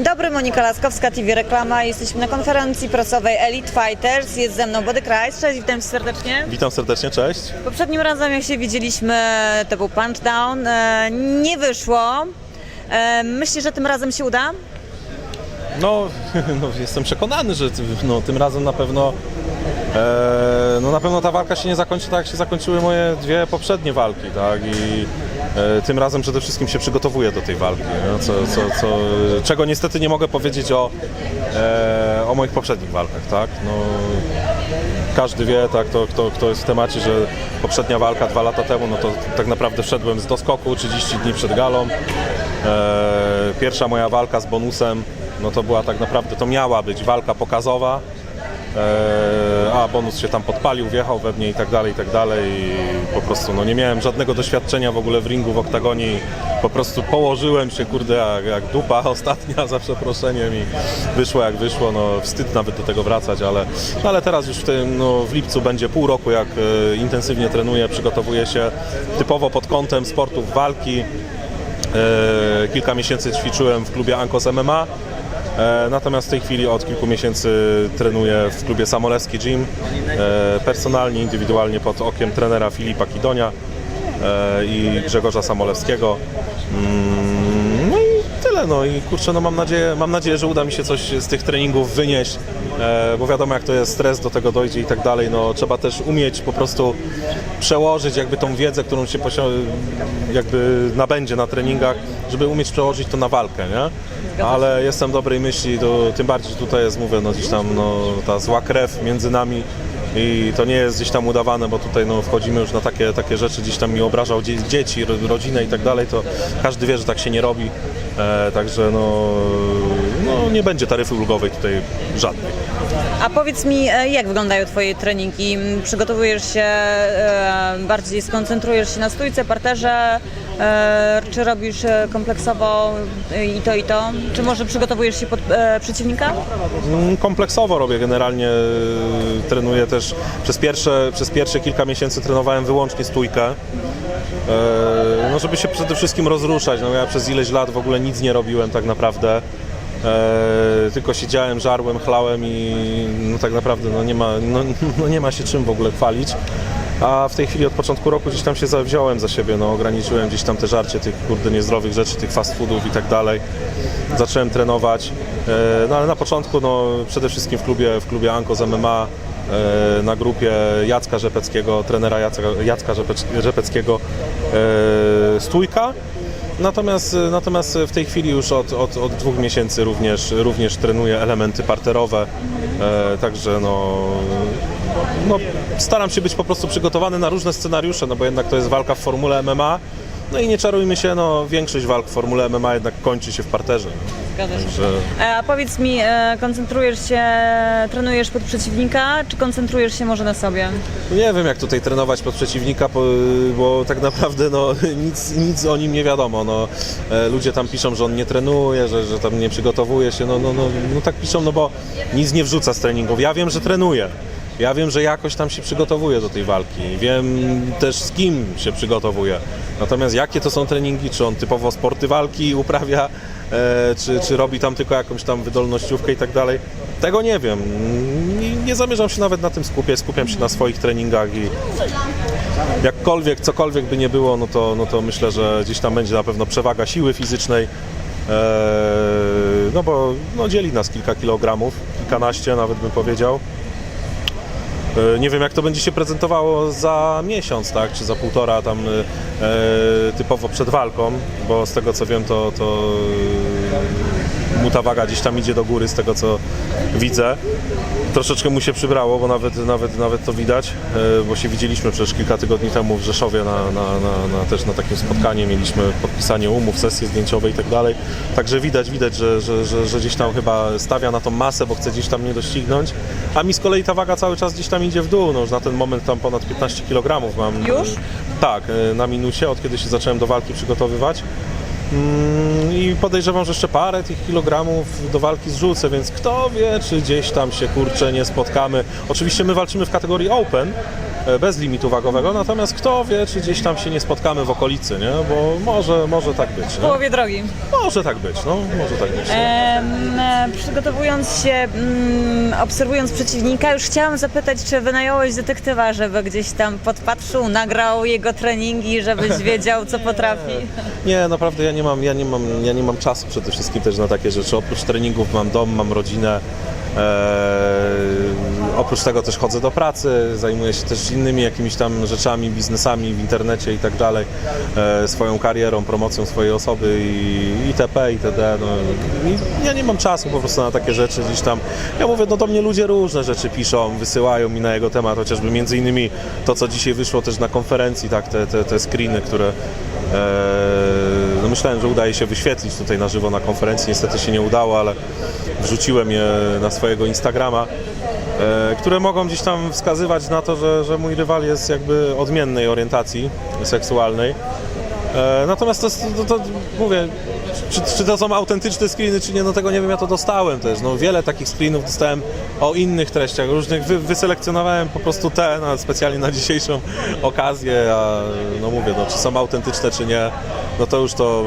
Dzień dobry, Monika Laskowska, TV Reklama. Jesteśmy na konferencji prasowej Elite Fighters. Jest ze mną Body Christ. Cześć, witam Cię serdecznie. Witam serdecznie, cześć. Poprzednim razem, jak się widzieliśmy, to był punchdown. E, Nie wyszło. E, Myślisz, że tym razem się uda? No, no jestem przekonany, że no, tym razem na pewno e, no na pewno ta walka się nie zakończy tak, jak się zakończyły moje dwie poprzednie walki, tak? I tym razem przede wszystkim się przygotowuję do tej walki, co, co, co, czego niestety nie mogę powiedzieć o, e, o moich poprzednich walkach, tak? No, każdy wie, tak, to, kto, kto jest w temacie, że poprzednia walka dwa lata temu, no to tak naprawdę wszedłem z doskoku 30 dni przed galą. E, pierwsza moja walka z bonusem, no to była tak naprawdę, to miała być walka pokazowa, e, a bonus się tam podpalił, wjechał we mnie i tak dalej, i tak dalej i po prostu no nie miałem żadnego doświadczenia w ogóle w ringu, w oktagonie po prostu położyłem się, kurde, jak, jak dupa ostatnia, za przeproszeniem i wyszło jak wyszło, no wstyd nawet do tego wracać, ale, no, ale teraz już w tym, no w lipcu będzie pół roku, jak e, intensywnie trenuję, przygotowuję się typowo pod kątem sportów walki, E, Kilka miesięcy ćwiczyłem w klubie Ankos MMA. E, Natomiast w tej chwili od kilku miesięcy trenuję w klubie Samolewski Gym. e, Personalnie, indywidualnie pod okiem trenera Filipa Kidonia e, i Grzegorza Samolewskiego. Mm, No i tyle, no i kurczę, no mam nadzieję, mam nadzieję, że uda mi się coś z tych treningów wynieść, bo wiadomo jak to jest, stres do tego dojdzie i tak dalej, no trzeba też umieć po prostu przełożyć jakby tą wiedzę, którą się jakby nabędzie na treningach, żeby umieć przełożyć to na walkę, nie? Ale jestem dobrej myśli, to, tym bardziej tutaj jest, mówię, no gdzieś tam no, ta zła krew między nami i to nie jest gdzieś tam udawane, bo tutaj no, wchodzimy już na takie, takie rzeczy, gdzieś tam mi obrażał dzie- dzieci, ro- rodzinę i tak dalej, to każdy wie, że tak się nie robi, e, także no, no nie będzie taryfy ulgowej tutaj żadnej. A powiedz mi, e, jak wyglądają Twoje treningi? Przygotowujesz się, e, bardziej skoncentrujesz się na stójce, parterze, czy robisz e, kompleksowo e, i to i to? Czy może przygotowujesz się pod e, przeciwnika? Mm, Kompleksowo robię generalnie, trenuję też przez pierwsze, przez pierwsze kilka miesięcy trenowałem wyłącznie stójkę. E, No żeby się przede wszystkim rozruszać, no ja przez ileś lat w ogóle nic nie robiłem tak naprawdę. E, tylko siedziałem, żarłem, chlałem i no tak naprawdę no nie, ma, no, no nie ma się czym w ogóle chwalić. A w tej chwili od początku roku gdzieś tam się za- wziąłem za siebie, no ograniczyłem gdzieś tam te żarcie tych kurde niezdrowych rzeczy, tych fast foodów i tak dalej. Zacząłem trenować, e, no ale na początku no przede wszystkim w klubie, w klubie Ankos MMA e, na grupie Jacka Rzepeckiego, trenera Jacka, Jacka Rzepec- Rzepeckiego e, stójka. Natomiast, natomiast w tej chwili już od, od, od dwóch miesięcy również, również trenuję elementy parterowe, także no, no, staram się być po prostu przygotowany na różne scenariusze, no bo jednak to jest walka w formule MMA. No i nie czarujmy się, no większość walk w formule MMA jednak kończy się w parterze. Zgadza się. Także E, A powiedz mi, e, koncentrujesz się, trenujesz pod przeciwnika, czy koncentrujesz się może na sobie? nie wiem jak tutaj trenować pod przeciwnika, bo, bo tak naprawdę no, nic, nic o nim nie wiadomo. No, e, ludzie tam piszą, że on nie trenuje, że, że tam nie przygotowuje się. No, no, no, no tak piszą, no bo nic nie wrzuca z treningów. Ja wiem, że trenuje. Ja wiem, że jakoś tam się przygotowuje do tej walki. Wiem też z kim się przygotowuje. Natomiast jakie to są treningi, czy on typowo sporty walki uprawia, e, czy, czy robi tam tylko jakąś tam wydolnościówkę i tak dalej, tego nie wiem. Nie, nie zamierzam się nawet na tym skupiać, skupiam się na swoich treningach i jakkolwiek, cokolwiek by nie było, no to, no to myślę, że gdzieś tam będzie na pewno przewaga siły fizycznej, e, no bo no, dzieli nas kilka kilogramów, kilkanaście nawet bym powiedział. E, Nie wiem, jak to będzie się prezentowało za miesiąc, tak, czy za półtora tam e, typowo przed walką, bo z tego co wiem, to, to mu ta waga gdzieś tam idzie do góry, z tego co widzę. Troszeczkę mu się przybrało, bo nawet, nawet, nawet to widać, e, bo się widzieliśmy przecież kilka tygodni temu w Rzeszowie na, na, na, na, też na takim spotkaniu, mieliśmy podpisanie umów, sesje zdjęciowe i tak dalej. Także widać, widać, że, że, że, że gdzieś tam chyba stawia na tą masę, bo chce gdzieś tam mnie doścignąć, a mi z kolei ta waga cały czas gdzieś tam idzie w dół, no już na ten moment tam ponad 15 kg mam. Już? Tak, e, na minusie, od kiedy się zacząłem do walki przygotowywać. Mm, I podejrzewam, że jeszcze parę tych kilogramów do walki zrzucę, więc kto wie, czy gdzieś tam się kurczę nie spotkamy. Oczywiście my walczymy w kategorii Open, bez limitu wagowego, natomiast kto wie, czy gdzieś tam się nie spotkamy w okolicy, nie? Bo może, może tak być, W połowie drogi. Może tak być, no, może tak być. Em, e, przygotowując się, mm, obserwując przeciwnika, już chciałam zapytać, czy wynająłeś detektywa, żeby gdzieś tam podpatrzył, nagrał jego treningi, żebyś wiedział, co potrafi. Nie, naprawdę ja nie mam, ja nie mam, ja nie mam czasu przede wszystkim też na takie rzeczy. Oprócz treningów mam dom, mam rodzinę. Eee, oprócz tego też chodzę do pracy, zajmuję się też innymi jakimiś tam rzeczami, biznesami w internecie i tak dalej, eee, swoją karierą, promocją swojej osoby i itp. itd. No, ja nie mam czasu po prostu na takie rzeczy gdzieś tam. Ja mówię, no do mnie ludzie różne rzeczy piszą, wysyłają mi na jego temat, chociażby między innymi to, co dzisiaj wyszło też na konferencji, tak, te, te, te screeny, które eee, no myślałem, że udaje się wyświetlić tutaj na żywo na konferencji, niestety się nie udało, ale wrzuciłem je na swojego Instagrama, e, które mogą gdzieś tam wskazywać na to, że, że mój rywal jest jakby odmiennej orientacji seksualnej. E, Natomiast to, to, to mówię, czy, czy to są autentyczne screeny, czy nie, no tego nie wiem, ja to dostałem też. No, wiele takich screenów dostałem o innych treściach, różnych, wy, wyselekcjonowałem po prostu te na, specjalnie na dzisiejszą okazję, a no mówię, no, czy są autentyczne, czy nie, no to już to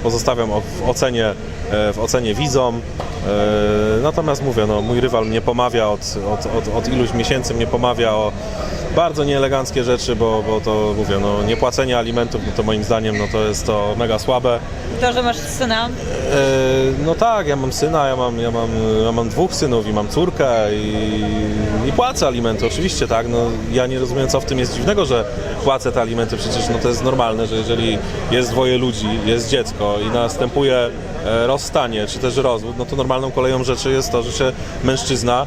y, pozostawiam w ocenie, e, w ocenie widzom. E, Natomiast mówię, no, mój rywal mnie pomawia od, od, od, od iluś miesięcy, mnie pomawia o bardzo nieeleganckie rzeczy, bo, bo to mówię, no, niepłacenie alimentów, no to moim zdaniem no, to jest to mega słabe. To, że masz syna, E, No tak, ja mam syna, ja mam, ja mam, ja mam dwóch synów i mam córkę i, i płacę alimenty, oczywiście, tak. No, ja nie rozumiem, co w tym jest dziwnego, że płacę te alimenty, przecież no, to jest normalne, że jeżeli jest dwoje ludzi, jest dziecko i następuje e, rozstanie, czy też rozwód, no to normalną koleją rzeczy jest to, że się mężczyzna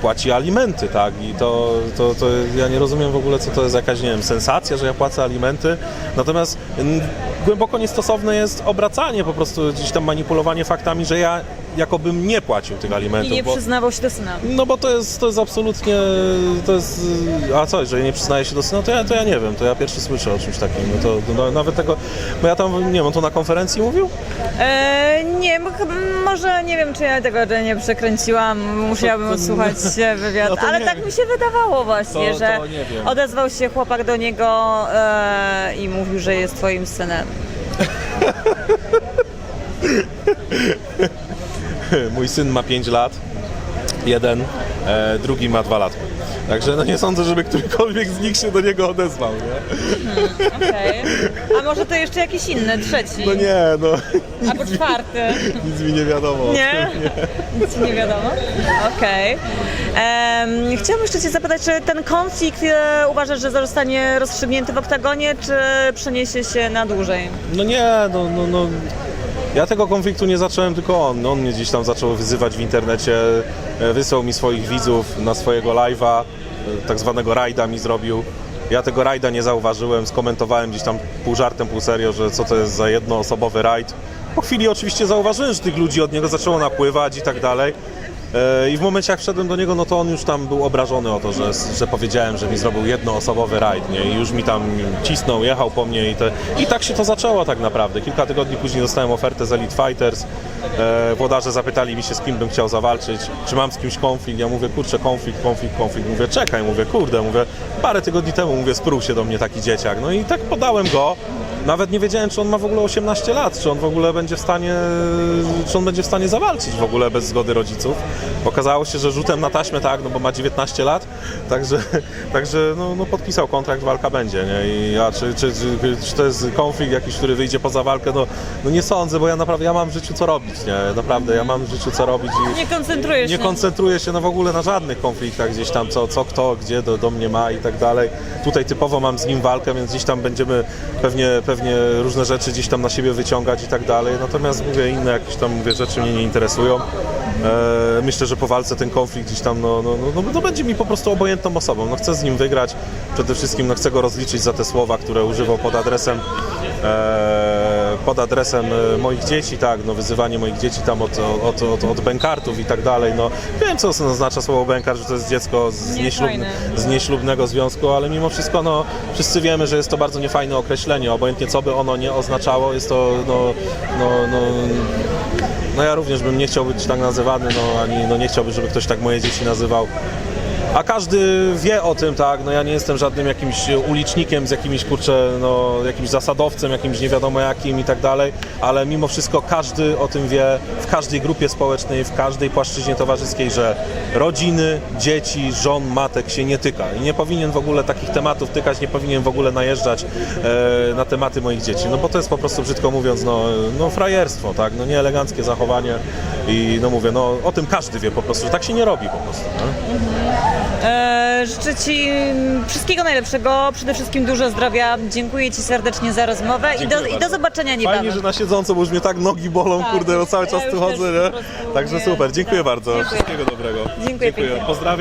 płaci alimenty, tak? I to, to, to ja nie rozumiem w ogóle, co to jest jakaś, nie wiem, sensacja, że ja płacę alimenty. Natomiast głęboko niestosowne jest obracanie, po prostu gdzieś tam manipulowanie faktami, że ja jakobym nie płacił tych alimentów. i nie bo- przyznawał się do syna. no bo to jest, to jest absolutnie, to jest, a co, że nie przyznaje się do syna, to ja, to ja nie wiem, to ja pierwszy słyszę o czymś takim, no to no, nawet tego, bo ja tam, nie wiem, on to na konferencji mówił? E, nie, bo chyba, może nie wiem, czy ja tego nie przekręciłam, musiałabym odsłuchać wywiad, No ale tak wiem. mi się wydawało właśnie, To- że to odezwał się chłopak do niego e, i mówił, że jest twoim synem. Mój syn ma 5 lat, jeden, e, drugi ma 2 lata. Także no nie sądzę, żeby którykolwiek z nich się do niego odezwał, nie? Okej. A może to jeszcze jakiś inny, trzeci? No nie, no Albo czwarty? nic mi nie wiadomo. Nie? Nic ci nie wiadomo? Okej. Em, Chciałabym jeszcze Cię zapytać, czy ten konflikt e, uważasz, że zostanie rozstrzygnięty w oktagonie, czy przeniesie się na dłużej? No nie, no, no, no. Ja tego konfliktu nie zacząłem, tylko on. On mnie gdzieś tam zaczął wyzywać w internecie, e, wysłał mi swoich widzów na swojego live'a, e, tak zwanego rajda mi zrobił. Ja tego rajda nie zauważyłem, skomentowałem gdzieś tam pół żartem, pół serio, że co to jest za jednoosobowy rajd. Po chwili oczywiście zauważyłem, że tych ludzi od niego zaczęło napływać i tak dalej. E, I w momencie jak wszedłem do niego, no to on już tam był obrażony o to, że, że powiedziałem, że mi zrobił jednoosobowy rajd, nie? I już mi tam cisnął, jechał po mnie i, te, i tak się to zaczęło tak naprawdę. Kilka tygodni później dostałem ofertę z Elite Fighters. E, włodarze zapytali mi się, z kim bym chciał zawalczyć, czy mam z kimś konflikt. Ja mówię, kurczę, konflikt, konflikt, konflikt. Mówię, czekaj, mówię, kurde, mówię, parę tygodni temu, mówię, sprół się do mnie taki dzieciak. No i tak podałem go. Nawet nie wiedziałem, czy on ma w ogóle 18 lat, czy on w ogóle będzie w stanie, czy on będzie w stanie zawalczyć w ogóle bez zgody rodziców. Okazało się, że rzutem na taśmę tak, no bo ma 19 lat, także, także no, no podpisał kontrakt, walka będzie, nie? I ja, czy, czy, czy, czy to jest konflikt jakiś, który wyjdzie poza walkę, no, no nie sądzę, bo ja naprawdę, ja mam w życiu co robić, nie? Naprawdę, ja mam w życiu co robić i... Nie koncentrujesz Nie się. koncentruję się no w ogóle na żadnych konfliktach gdzieś tam, co, co kto, gdzie do, do mnie ma i tak dalej. Tutaj typowo mam z nim walkę, więc gdzieś tam będziemy pewnie, pewnie różne rzeczy gdzieś tam na siebie wyciągać i tak dalej. Natomiast mówię, inne jakieś tam mówię, rzeczy mnie nie interesują. E, myślę, że po walce ten konflikt gdzieś tam, no, no, no, no, no będzie mi po prostu obojętną osobą. No chcę z nim wygrać, przede wszystkim no, chcę go rozliczyć za te słowa, które używał pod adresem e, pod adresem e, moich dzieci, tak, no wyzywanie moich dzieci tam od, od, od, od bękartów i tak dalej, no. Wiem co oznacza słowo bękar, że to jest dziecko z, nieślubne, z nieślubnego związku, ale mimo wszystko no wszyscy wiemy, że jest to bardzo niefajne określenie, obojętnie co by ono nie oznaczało, jest to no, no, no no ja również bym nie chciał być tak nazywany, no ani no nie chciałbym, żeby ktoś tak moje dzieci nazywał. A każdy wie o tym, tak, no ja nie jestem żadnym jakimś ulicznikiem z jakimiś, kurczę, no jakimś zasadowcem, jakimś nie wiadomo jakim i tak dalej, ale mimo wszystko każdy o tym wie, w każdej grupie społecznej, w każdej płaszczyźnie towarzyskiej, że rodziny, dzieci, żon, matek się nie tyka. I nie powinien w ogóle takich tematów tykać, nie powinien w ogóle najeżdżać e, na tematy moich dzieci, no bo to jest po prostu, brzydko mówiąc, no, no frajerstwo, tak, no nieeleganckie zachowanie i no mówię, no o tym każdy wie po prostu, że tak się nie robi po prostu, no. E, życzę Ci wszystkiego najlepszego, przede wszystkim dużo zdrowia. Dziękuję Ci serdecznie za rozmowę i do, Dziękuję i do zobaczenia niebawem. Fajnie, że na siedząco, bo już mnie tak nogi bolą, Tak, kurde, no cały ja czas już tu chodzę, nie? Także super, dziękuję tak, bardzo, dziękuję. wszystkiego dobrego. Dziękuję pięknie. Pozdrawiam.